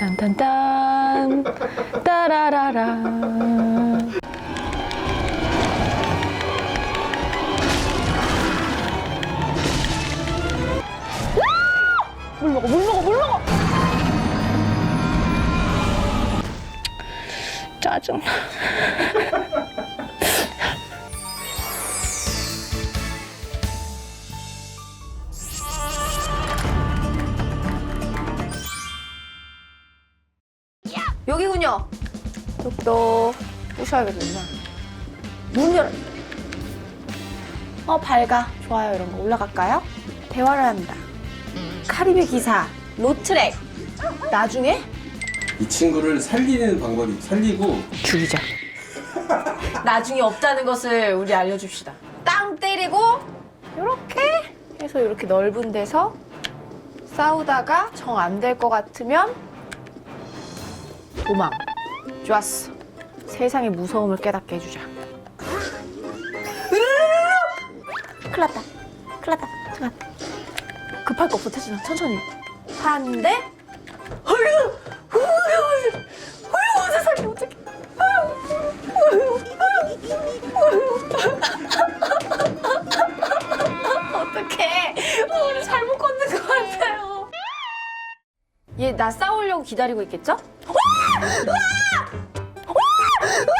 딴딴딴. 따라라라. 물 먹어 물 먹어 물 먹어. 짜증 여기군요. 똑똑 부셔야겠구나 문 열어. 어 밝아. 좋아요. 이런 거 올라갈까요? 대화를 한다. 카리비 기사 로트렉 나중에? 이 친구를 살리는 방법이 살리고. 죽이자. 나중에 없다는 것을 우리 알려줍시다. 땅 때리고 이렇게 해서 이렇게 넓은 데서 싸우다가 정 안 될 것 같으면 도망. 좋았어. 세상의 무서움을 깨닫게 해주자. 큰일 났다. 큰일 났다. 잠깐. 급할 거 없어 태진아. 천천히. 하는 나 싸우려고 기다리고 있겠죠? 잘못했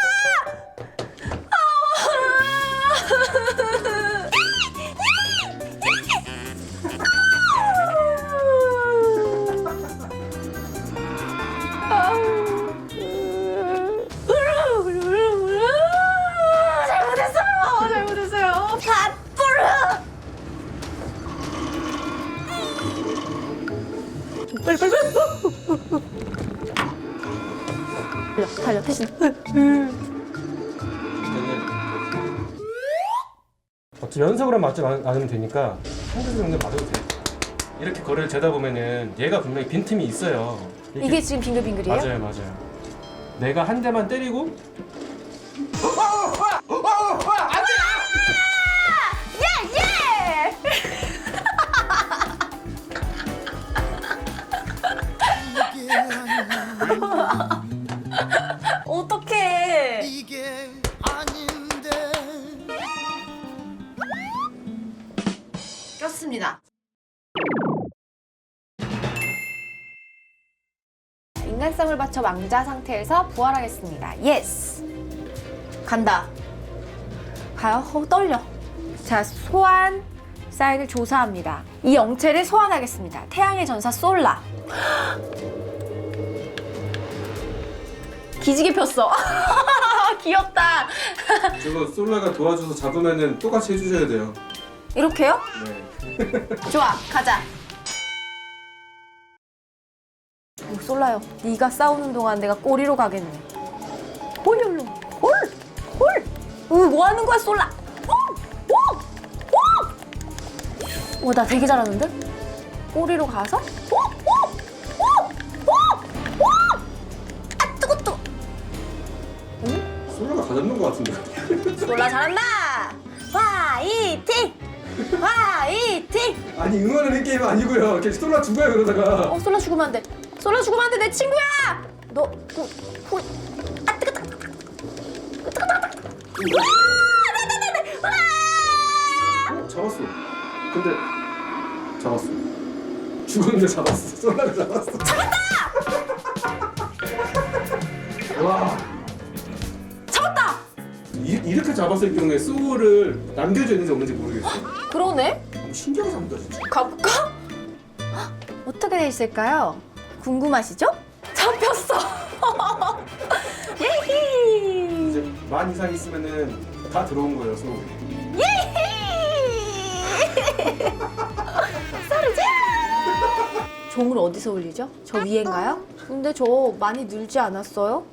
연속으로 맞지 않- 않으면 되니까 한두 정도 맞아도 돼. 이렇게 거리를 재다 보면은 얘가 분명히 빈틈이 있어요. 이게 지금 빙글빙글이에요? 맞아요, 맞아요. 내가 한 대만 때리고 인간성을 바쳐 왕자 상태에서 부활하겠습니다. 예스. 간다. 가요? 어, 떨려. 자, 소환 사인을 조사합니다. 이 영체를 소환하겠습니다. 태양의 전사 솔라. 기지개 폈어. 귀엽다. 저거 솔라가 도와줘서 잡으면은 똑같이 해주셔야 돼요. 이렇게요? 네. 좋아, 가자. 솔라요. 네가 싸우는 동안 내가 꼬리로 가겠네. 홀홀로, 홀, 홀. 으, 뭐 하는 거야, 솔라? 오, 오, 오. 오, 나 되게 잘하는데? 꼬리로 가서? 오, 오, 오, 오, 오. 아, 뜨거, 뜨거. 솔라가 가잡는 것 같은데. 솔라 잘한다. 화이팅, 화이팅. 아니 응원하는 게임 아니고요. 이렇게 솔라 죽어요 그러다가. 어, 솔라 죽으면 안 돼. 솔라 죽으면 안 돼. 내 친구야. 너, 후, 후. 아, 뜨거, 뜨거, 뜨거. 뜨거, 뜨거, 뜨거. 와, 네, 네, 네, 네. 와! 어, 잡았어. 근데 잡았어. 죽었는데 잡았어. 솔라를 잡았어. 잡았다! 와. 잡았다. 이, 이렇게 잡았을 경우에 소울을 남겨져 있는지 없는지 모르겠어. 그러네. 신기하게 잡는다 진짜. 가볼까? 헉, 어떻게 돼 있을까요? 궁금하시죠? 잡혔어. 예히. 이제 만 이상 있으면은 다 들어온 거예요 소울. 썰으지? 종을 어디서 올리죠? 저 위에인가요? 근데 저 많이 늘지 않았어요?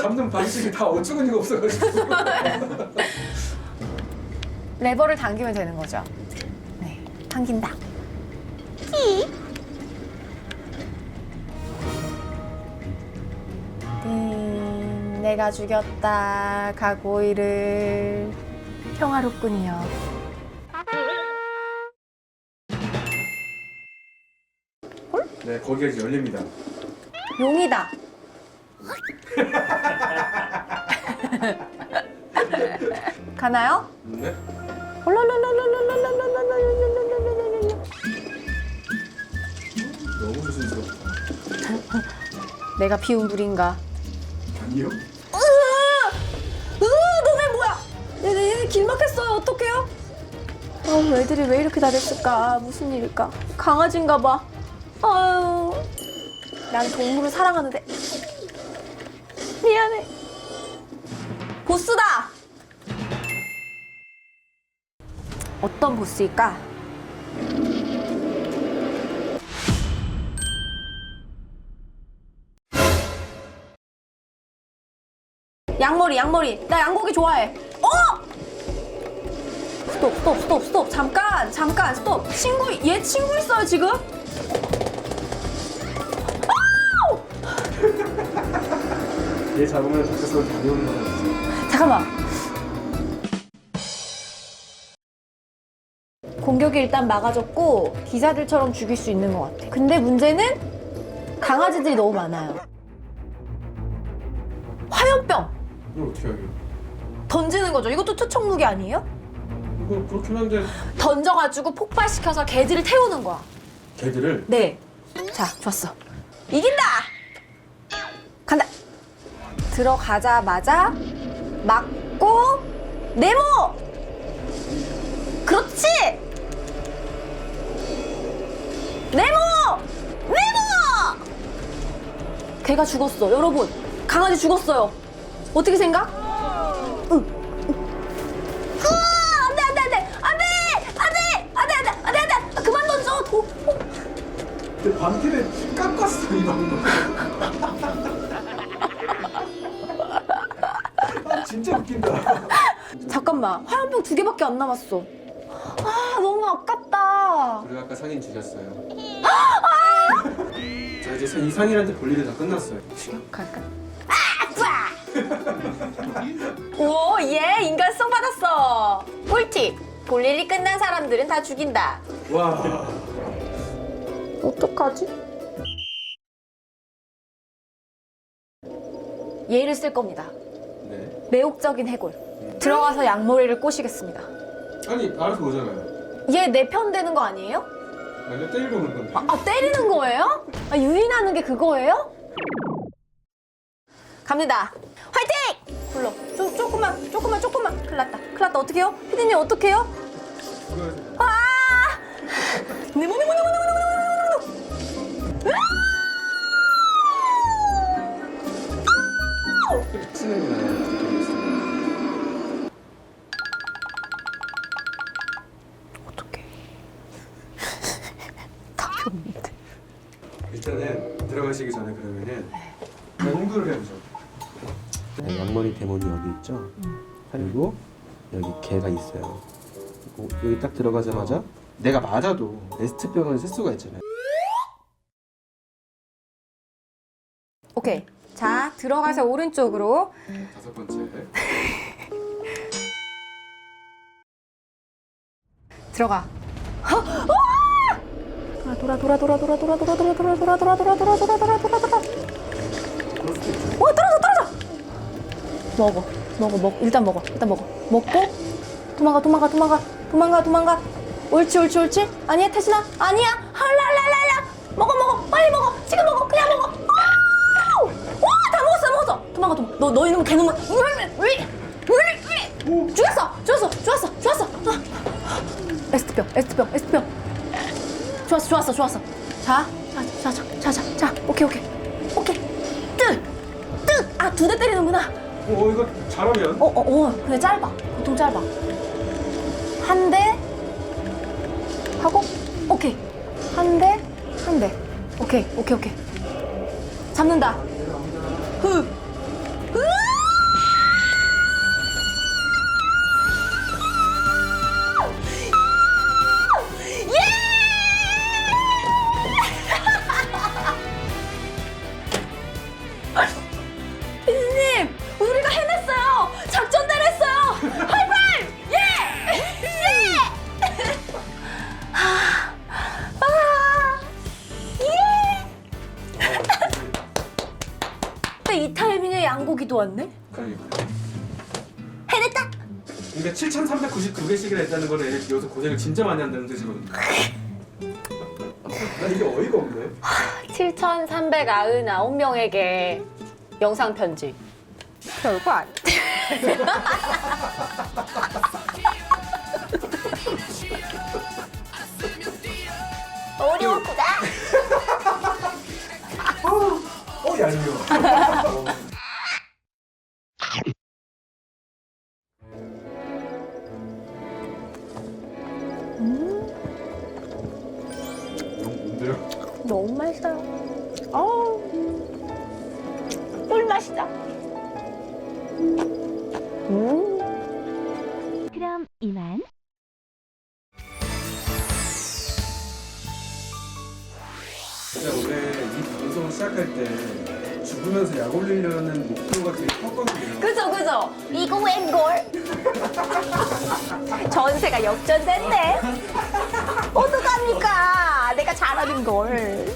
잡는 방식이 다 어처구니가 없어가지고. 레버를 당기면 되는 거죠. 네, 당긴다. 히. 내가 죽였다. 가고이를 평화롭군요. 네 거기가 이제 열립니다. 용이다. 가나요? 네? 너무 조심스럽다. 내가 비운 불인가? 아니요. 얘네, 얘네 길 막혔어요. 어떡해요? 아유, 애들이 왜 이렇게 다 됐을까? 무슨 일일까? 강아지인가 봐. 아유, 난 동물을 사랑하는데. 미안해. 보스다! 어떤 보스일까? 양머리, 양머리. 나 양고기 좋아해. 어! 스톱, 스톱, 스톱, 스톱. 잠깐, 잠깐, 스톱. 친구, 얘 친구 있어요, 지금? 얘 잡으면 밖에서 다녀오는 거 같아. 잠깐만. 공격이 일단 막아졌고 기사들처럼 죽일 수 있는 것 같아. 근데 문제는 강아지들이 너무 많아요. 화염병 이걸 어떻게 하게? 던지는 거죠. 이것도 투척 무기 아니에요? 이거 그렇긴 한데 던져가지고 폭발시켜서 개들을 태우는 거야. 걔들을 네. 자, 좋았어. 이긴다! 간다! 들어가자마자 맞고 네모! 그렇지! 네모! 네모! 걔가 죽었어. 여러분, 강아지 죽었어요. 어떻게 생각? 방귀를 깎았어 이 방금. 아 진짜 웃긴다. 잠깐만 화염병 두 개밖에 안 남았어 아 너무 아깝다 우리가 아까 상인 죽였어요. 자 이제 이 상인한테 볼 일이 다 끝났어요. 갈까? 오 얘 인간성 받았어 꿀팁 볼 일이 끝난 사람들은 다 죽인다 와. 어떡하지? 얘를 쓸 겁니다 네. 매혹적인 해골 들어가서 양머리를 꼬시겠습니다 아니 알아서 오잖아요. 얘 내 편 되는 거 아니에요? 완전 때리고 오는 건데. 아, 아, 때리는 거예요? 아, 유인하는 게 그거예요? 갑니다. 화이팅! 불러. 조, 조금만, 조금만, 조금만. 큰일 났다. 큰일 났다. 어떡해요? 피디님, 어떡해요? 아! 네모, 네모, 네모, 네모, 네모, 어. 없는데. 일단은 들어가시기 전에 그러면은 연구를 해보죠. 네, 양머리 대문이 여기 있죠? 그리고 여기 개가 있어요. 그리고 여기 딱 들어가자마자 내가 맞아도 에스트병을 쓸 수가 있잖아요. 오케이. 자, 들어가서 오른쪽으로. 다섯 번째. 들어가. 돌아 돌아 돌아 돌아 돌아 돌아 돌아 돌아 돌아 돌아 돌아 돌아 돌아 돌아 돌아 돌아 돌아. 어 떨어져 떨어져. 먹어 먹어 먹 일단 먹어 일단 먹어 먹고 도망가 도망가 도망가 도망가 도망가 옳지 옳지 옳지 아니야 태진아 아니야 할랄랄랄라 먹어 먹어 빨리 먹어 지금 먹어 먹었어 도망가 도망가 너 너희 놈 개놈은 죽였어 죽였어 죽였어 죽였어 아. 에스트병, 에스트병, 에스트병. 좋았어, 좋았어, 좋았어. 자, 자, 자, 자, 자, 자, 자, 오케이, 오케이, 오케이. 뜨, 뜨. 아, 두 대 때리는구나. 어 이거 잘하면 어, 어, 어. 근데 짧아. 보통 짧아. 한 대 하고, 오케이. 한 대, 한 대. 오케이, 오케이, 오케이. 잡는다. 흐. 양고기도 왔네? 그러니까. 해냈다! 근데 7,399개씩이나 했다는 거는 얘 여기서 고생을 진짜 많이 한다는 뜻이거든요. 나 이게 어이가 없네. 7,399명에게 영상 편지. 별거 아니야. 어려웠구나. 어, 얄미워. 너 맛있어요. 어우, 꿀맛이다. 음. 그럼 이만. 진짜 원래 이 방송을 시작할 때 죽으면서 약 올리려는 목표가 되게 컸거든요. 그죠, 그죠? 이거 웬걸? 전세가 역전됐네. 그러니까 내가 잘하는 걸.